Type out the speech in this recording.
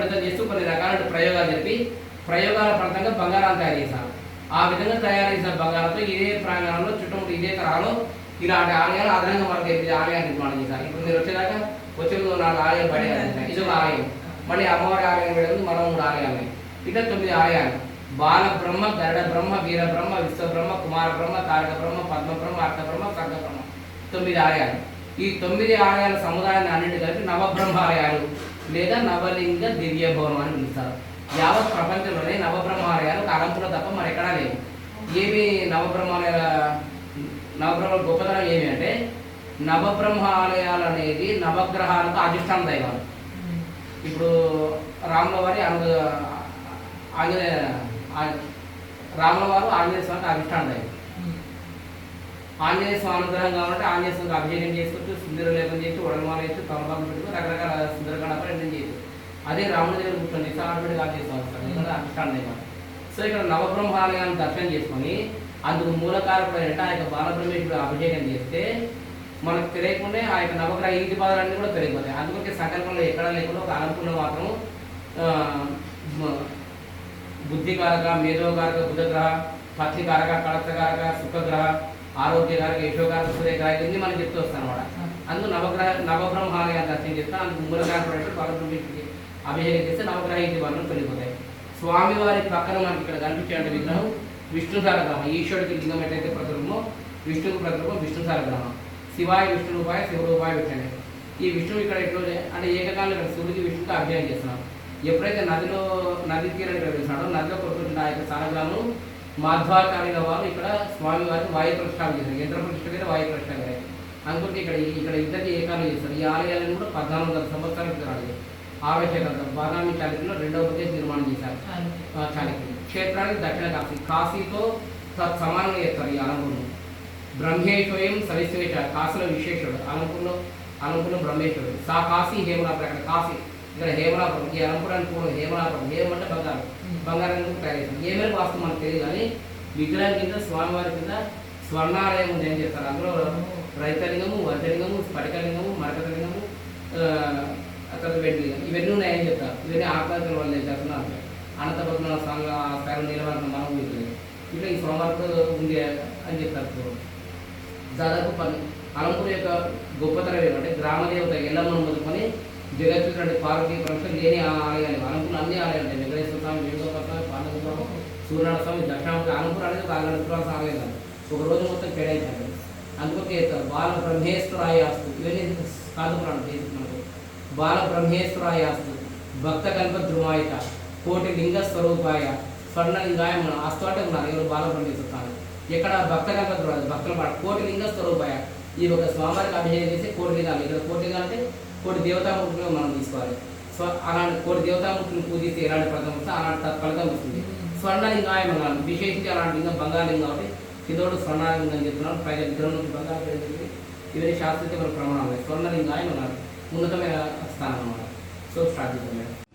విడత చేస్తూ కొన్ని రకాల ప్రయోగాలు చెప్పి ప్రయోగాల ఫలితంగా బంగారాలు తయారు చేశారు. ఆ విధంగా తయారు చేసిన బంగారంతో ఇదే ప్రాంగణంలో చుట్టూ ఇదే తరాలు ఇలాంటి ఆలయాలు అదనంగా మనకు ఆలయాన్ని నిర్మాణం చేశారు. ఇప్పుడు మీరు వచ్చేదాకా వచ్చే నాలుగు ఆలయం పడేయాలి ఇది ఒక ఆలయం. మళ్ళీ అమ్మవారి ఆలయం పెడదు మరో మూడు ఆలయాలు ఇట్లా తొమ్మిది ఆలయాలు. బాల బ్రహ్మ గరడ బ్రహ్మ వీర బ్రహ్మ విశ్వ బ్రహ్మ కుమార బ్రహ్మ తారక బ్రహ్మ పద్మ బ్రహ్మ అర్థ బ్రహ్మ సర్గ బ్రహ్మ తొమ్మిది ఆలయాలు. ఈ తొమ్మిది ఆలయాల సముదాయాన్ని అన్నింటి కలిపి నవబ్రహ్మ ఆలయాలు లేదా నవలింగ దివ్య భవనం అని పిలుస్తారు. యావత్ ప్రపంచంలోనే నవబ్రహ్మ ఆలయాలు కాలంపులో తప్ప మరెక్కడా లేవు. ఏమి నవబ్రహ్మాలయాల నవబ్రహ్మ గొప్పతనం ఏమి అంటే నవబ్రహ్మ ఆలయాలు అనేది నవగ్రహాలకు అధిష్టాన దైవాలు. ఇప్పుడు రాముల వారి అను ఆంజనేయ ఆ- ఆంజనేయ స్వామికి అధిష్టాన దైవం. ఆంజనేయ స్వామి అనుగ్రహం కాబట్టి ఆంజనేయ స్వామికి అభిషేకం చేసుకోవచ్చు సుందర లేపం చేసి వడమాల వేసి తమలపాకు పెట్టుకుని రకరకాల సుందరకాండ ప్రయత్నం చేయొచ్చు. అదే రాముడి దగ్గర కూర్చొని చేస్తే ఆంజనేయ స్వామి వస్తాడు ఎందుకంటే సో ఇక్కడ నవబ్రహ్మాలయాన్ని దర్శనం చేసుకొని అందుకు మూలకారకుడైనట్టు ఆ యొక్క బాలబ్రహ్మేశ్వరుడు అభిషేకం చేస్తే మనకు తెలియకుండా ఆ యొక్క నవగ్రహ ఇంటి పదాలన్నీ కూడా తెలియపోతాయి అందుకే సంకల్పంలో ఎక్కడ లేకుండా ఒక అనుకున్న మాత్రం బుద్ధికారక మేధోకారక బుధగ్రహ పత్రికారక కళత్రకారక సుఖగ్రహ ఆరోగ్యకారక యశోకారక సూర్యగ్రహ ఇవన్నీ మనం చెప్తూ వస్తాం అనమాట అందుకు నవగ్రహ నవబ్రహ్మాలయాన్ని దర్శనం చేస్తే అందుకు మూలకారకుడైతే బాలబ్రహ్మేశ్వరుడికి అభిషేకం చేస్తే నవగ్రహ పనులు తొలగిపోతాయి. స్వామివారి పక్కన మనకి ఇక్కడ కనిపించే విగ్రహం విష్ణు సారగ్రహం ఈశ్వరుడికి లింగం ఎట్లయితే ప్రతిరూపమో విష్ణుకు ప్రతిరూపం విష్ణు సారగ్రహం. శివాయ విష్ణు రూపాయ శివ రూపాయ విష్ణుడే ఈ విష్ణువు ఇక్కడ ఎట్లా అంటే ఏకకాలంలో ఇక్కడ శివుడికి విష్ణుకి అభిషేకం చేస్తున్నాం ఎప్పుడైతే నదిలో నది తీరాన్ని ఇక్కడ వెళ్తున్నాడో నదిలో కొట్టుకుంటున్న ఆ యొక్క సారగ్రహం మాధ్వాచార్యుల వారు ఇక్కడ స్వామి వారికి వాయు ప్రతిష్టాపన చేశారు. యంత్ర ప్రతిష్ట వేరే వాయు ప్రతిష్ట వేరే అందుకే ఇక్కడ ఇక్కడ ఇద్దరికి ఏకాలం చేస్తారు ఈ ఆలయాలను కూడా పద్నాలుగు వందల సంవత్సరాల క్రితం ఆవేశకంత బాదామి చాళుక్యులు రెండవ ప్రదేశ్ నిర్మాణం చేశారు. ఆ, చాళుక్యులు క్షేత్రానికి దక్షిణ కాశీ. కాశీతో సమానంగా చేస్తారు ఈ అలంపురం బ్రహ్మేశ్వయం సవిశ్వేష కాశీలో విశేషుడు. అలంపురంలో అలంపురంలో బ్రహ్మేశ్వరుడు. సా కాశీ హేమలాపురం అక్కడ. కాశీ. ఇక్కడ హేమలాపురం ఈ అలంపురానికి పూర్వం హేమలాపురం హేమ అంటే బంగారం. బంగారం ఎందుకు తయారు చేస్తారు ఏమైనా వాస్తవం మనకు తెలియదు కానీ విగ్రహం కింద స్వామివారి కింద స్వర్ణాలయం ఉంది ఏం చేస్తారు అందులో రైతలింగము వజ్రలింగము స్ఫటికలింగము మరకతలింగము తర్వాత వెండిలింగం ఇవన్నీ ఉన్నాయని చెప్తారు ఇవన్నీ ఆత్మహత్యల వల్ల నేను చెప్తున్నాను. అనంతపద్మ స్వామి ఆ స్థాయిలో నిలబడిన మనం వీటిని ఇట్లా ఈ సోమవారం ఉంది అని చెప్తారు. దాదాపు పని అలంపూర్ యొక్క గొప్పతనం ఏమంటే గ్రామదేవత ఎల్లమ్మను మొదలుకొని జగత్తుడు పార్వతీ పరమేశ్వరు లేని ఆలయాలు అనుకున్న అన్ని ఆలయాలు ఉంటాయి వెంకటేశ్వర స్వామి వేణుగోపాల స్వామి పాండవ సూర్యనారాయణ స్వామి దక్షిణామూర్తి అనుకున్న అనేది ఒక ఆలయం పురాణ ఆలయం ఒక రోజు మొత్తం కేటాయించాలి అందుకే బాల బ్రహ్మేశ్వరాయాస్తు ఇవన్నీ కాదుకున్నాను పురాణం? బేసిక్ మనకు? బాల బ్రహ్మేశ్వరాయాస్తు భక్త కల్ప ధ్రువాయిత కోటి లింగ స్వరూపాయ స్వర్ణలింగాయ మన ఆస్తోటే ఉన్నారు. ఎవరు? బాల బ్రహ్మేశ్వర స్వామి. ఎక్కడ? భక్త కల్ప ధ్రువాయి భక్తుల పాట కోటి లింగ స్వరూపాయ ఈ ఒక స్వామివారికి అభిషేకం చేసి కోటి లింగాలు. ఇక్కడ కోటి లింగాలు అంటే కోటి దేవతామూర్తులు మనం తీసుకోవాలి. సో అలాంటి కోటి దేవతామూర్తులు పూజిస్తే ఎలాంటి ఫలితం వస్తే అలాంటి ఫలితం వస్తుంది. స్వర్ణలింగాయం అన్నాను విశేషించి అలాంటి లింగం బంగాళలింగం కాబట్టి కిందోడు స్వర్ణలింగం అని చెప్తున్నాను పైగా విగ్రహం నుంచి బంగారు పేరు ఇవన్నీ శాస్త్రీయ ప్రమాణాలు స్వర్ణలింగాయం అన్నారు ఉన్నతమైన స్థానం అన్నమాట. సో స్టార్ట్ చేద్దాం మేడం.